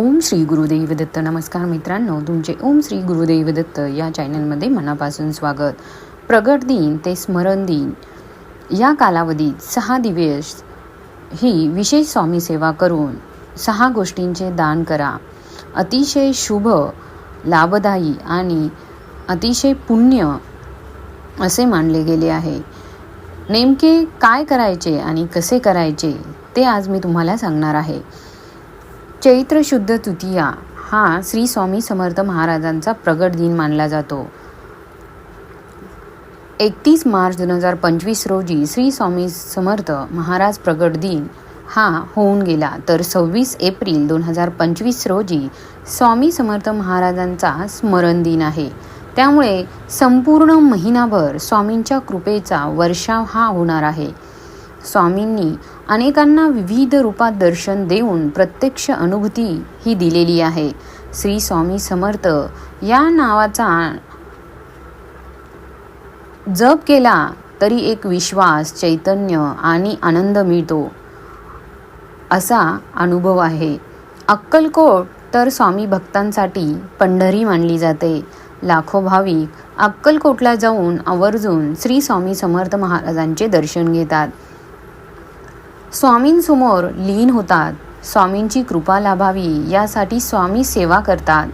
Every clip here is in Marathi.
ओम श्री गुरुदेव दत्त नमस्कार मित्रांनो तुमचे ओम श्री गुरुदेव दत्त या चॅनलमध्ये मनापासून स्वागत. प्रगट दिन ते स्मरण दिन. या कालावधीत सहा दिवस ही विशेष स्वामी सेवा करून सहा गोष्टींचे दान करा. अतिशय शुभ लाभदायी आणि अतिशय पुण्य असे मानले गेले आहे. नेमके काय करायचे आणि कसे करायचे ते आज मी तुम्हाला सांगणार आहे. चैत्र शुद्ध तृतीया हा श्री स्वामी समर्थ महाराजांचा प्रगट दिन मानला जातो. एकतीस मार्च दोन हजार पंचवीस रोजी श्री स्वामी समर्थ महाराज प्रगट दिन हा होऊन गेला. तर सव्वीस एप्रिल दोन हजार पंचवीस रोजी स्वामी समर्थ महाराजांचा स्मरण दिन आहे. त्यामुळे संपूर्ण महिनाभर स्वामींच्या कृपेचा वर्षाव हा होणार आहे. स्वामींनी अनेकांना विविध रूपात दर्शन देऊन प्रत्यक्ष अनुभूती ही दिलेली आहे. श्री स्वामी समर्थ या नावाचा जप केला तरी एक विश्वास चैतन्य आणि आनंद मिळतो. असा अनुभव आहे. अक्कलकोट तर स्वामी भक्तांसाठी पंढरी मानली जाते. लाखो भाविक अक्कलकोटला जाऊन आवर्जून श्री स्वामी समर्थ महाराजांचे दर्शन घेतात. स्वामींसमोर लीन होतात. स्वामींची कृपा लाभावी यासाठी स्वामी सेवा करतात.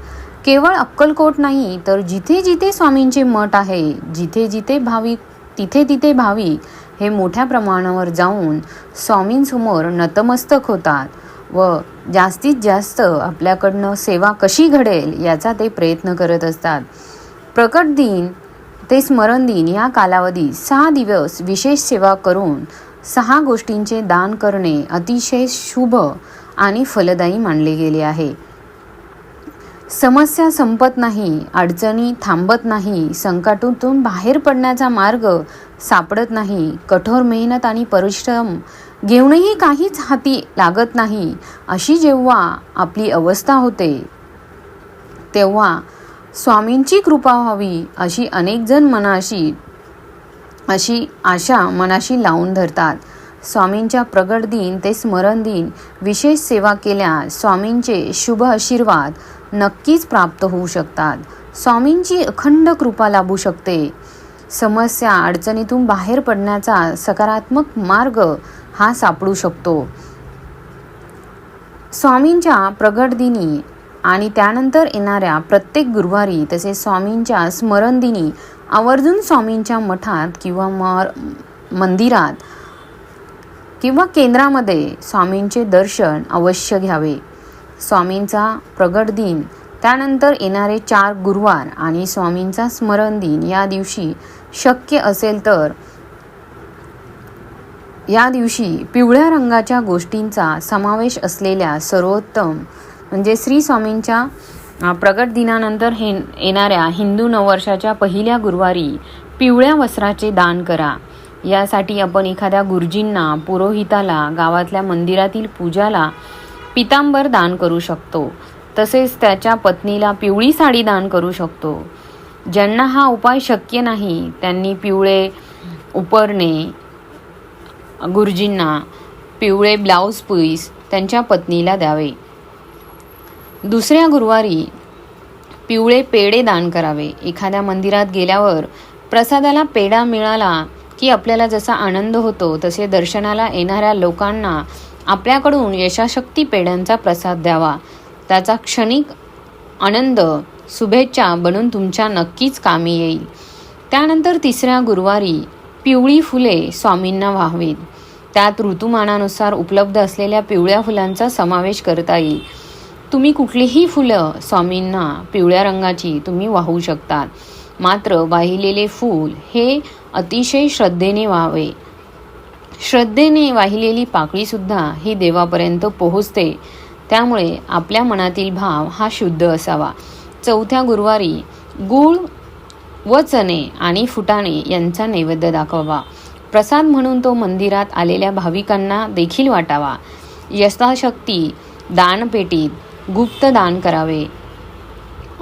केवळ अक्कलकोट नाही तर जिथे जिथे स्वामींचे मठ आहे जिथे जिथे भाविक तिथे तिथे भाविक हे मोठ्या प्रमाणावर जाऊन स्वामींसमोर नतमस्तक होतात व जास्तीत जास्त आपल्याकडनं सेवा कशी घडेल याचा ते प्रयत्न करत असतात. प्रकट दिन ते स्मरण दिन या कालावधीत सहा दिवस विशेष सेवा करून सहा गोष्टींचे दान करणे अतिशय शुभ आणि फलदायी मानले गेले आहे. समस्या संपत नाही अडचणी थांबत नाही संकटातून बाहेर पडण्याचा मार्ग सापडत नाही कठोर मेहनत आणि परिश्रम घेऊनही काहीच हाती लागत नाही अशी जेव्हा आपली अवस्था होते तेव्हा स्वामींची कृपा व्हावी अशी अनेकजण मनाशी अशी आशा मनाशी लावून धरतात. स्वामींच्या प्रगट दिन ते स्मरण दिन विशेष सेवा केल्या स्वामींचे शुभ आशीर्वाद नक्कीच प्राप्त होऊ शकतात. स्वामींची अखंड कृपा लाभू शकते. समस्या अडचणीतून बाहेर पडण्याचा सकारात्मक मार्ग हा सापडू शकतो. स्वामींच्या प्रगट दिनी आणि त्यानंतर येणाऱ्या प्रत्येक गुरुवारी तसेच स्वामींच्या स्मरण दिनी आवर्जून स्वामींच्या मठात किंवा मर मंदिरात किंवा केंद्रामध्ये स्वामींचे दर्शन अवश्य घ्यावे. स्वामींचा प्रगट दिन त्यानंतर येणारे चार गुरुवार आणि स्वामींचा स्मरण दिन या दिवशी शक्य असेल तर या दिवशी पिवळ्या रंगाच्या गोष्टींचा समावेश असलेल्या सर्वोत्तम म्हणजे श्री स्वामींच्या प्रगट दिनानंतर हे येणाऱ्या हिंदू नववर्षाच्या पहिल्या गुरुवारी पिवळ्या वस्त्राचे दान करा. यासाठी आपण एखाद्या गुरुजींना पुरोहिताला गावातल्या मंदिरातील पूजाला पितांबर दान करू शकतो. तसेच त्याच्या पत्नीला पिवळी साडी दान करू शकतो. ज्यांना हा उपाय शक्य नाही त्यांनी पिवळे उपरणे गुरुजींना पिवळे ब्लाऊज पीस त्यांच्या पत्नीला द्यावे. दुसऱ्या गुरुवारी पिवळे पेढे दान करावे. एखाद्या मंदिरात गेल्यावर प्रसादाला पेढा मिळाला की आपल्याला जसा आनंद होतो तसे दर्शनाला येणाऱ्या लोकांना आपल्याकडून यशाशक्ती पेढ्यांचा प्रसाद द्यावा. त्याचा क्षणिक आनंद शुभेच्छा बनून तुमच्या नक्कीच कामी येईल. त्यानंतर तिसऱ्या गुरुवारी पिवळी फुले स्वामींना व्हावीत. त्यात ऋतुमानानुसार उपलब्ध असलेल्या पिवळ्या फुलांचा समावेश करता येईल. तुम्ही कुठलीही फुलं स्वामींना पिवळ्या रंगाची तुम्ही वाहू शकतात. मात्र वाहिलेले फूल हे अतिशय श्रद्धेने व्हावे. श्रद्धेने वाहिलेली पाकळीसुद्धा ही देवापर्यंत पोहोचते. त्यामुळे आपल्या मनातील भाव हा शुद्ध असावा. चौथ्या गुरुवारी गूळ व चणे आणि फुटाणे यांचा नैवेद्य दाखवावा. प्रसाद म्हणून तो मंदिरात आलेल्या भाविकांना देखील वाटावा. यथाशक्ती दानपेटीत गुप्त दान करावे.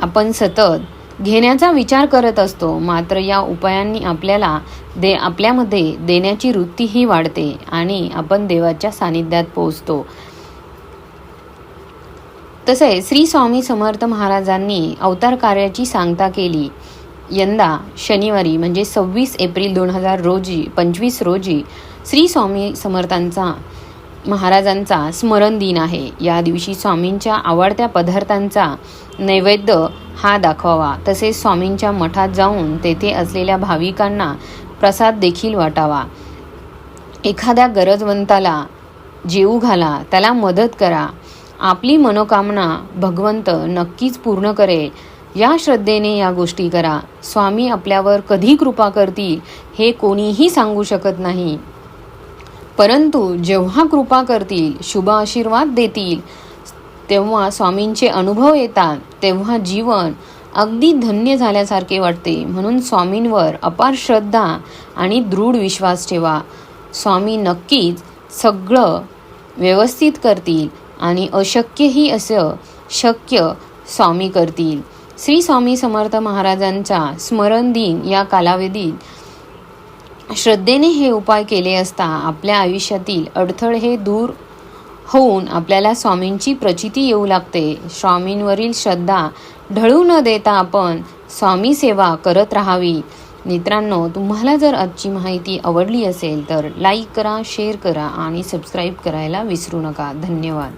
आपण सतत घेण्याचा विचार करत असतो मात्र या उपायांनी आपल्याला दे आपल्यामध्ये देण्याची वृत्तीही वाढते आणि आपण देवाच्या सानिध्यात पोहोचतो. तसे श्री स्वामी समर्थ महाराजांनी अवतार कार्याची सांगता केली. यंदा शनिवारी म्हणजे सव्वीस एप्रिल दोन हजार रोजी पंचवीस रोजी श्री स्वामी समर्थांचा महाराजांचा स्मरण दिन आहे. या दिवशी स्वामींच्या आवडत्या पदार्थांचा नैवेद्य हा दाखवावा. तसेच स्वामींच्या मठात जाऊन तेथे असलेल्या भाविकांना प्रसाद देखील वाटावा. एखाद्या गरजवंताला जेऊ घाला. त्याला मदत करा. आपली मनोकामना भगवंत नक्कीच पूर्ण करेल या श्रद्धेने या गोष्टी करा. स्वामी आपल्यावर कधी कृपा करतील हे कोणीही सांगू शकत नाही. परंतु जेव्हा कृपा करतील शुभ आशीर्वाद देतील तेव्हा स्वामींचे अनुभव येतात तेव्हा जीवन अगदी धन्य झाल्यासारखे वाटते. म्हणून स्वामींवर अपार श्रद्धा आणि दृढ विश्वास ठेवा. स्वामी नक्कीच सगळं व्यवस्थित करतील आणि अशक्यही असं शक्य स्वामी करतील. श्री स्वामी समर्थ महाराजांचा स्मरण दिन या कालावधीत श्रद्धेने हे उपाय केले असता आपल्या आयुष्यातील अडथळे हे दूर होऊन आपल्याला स्वामींची प्रचिती येऊ लागते. स्वामींवरील श्रद्धा ढळू न देता आपण स्वामी सेवा करत राहावी. मित्रांनो तुम्हाला जर आजची माहिती आवडली असेल तर लाईक करा शेअर करा आणि सबस्क्राईब करायला विसरू नका. धन्यवाद.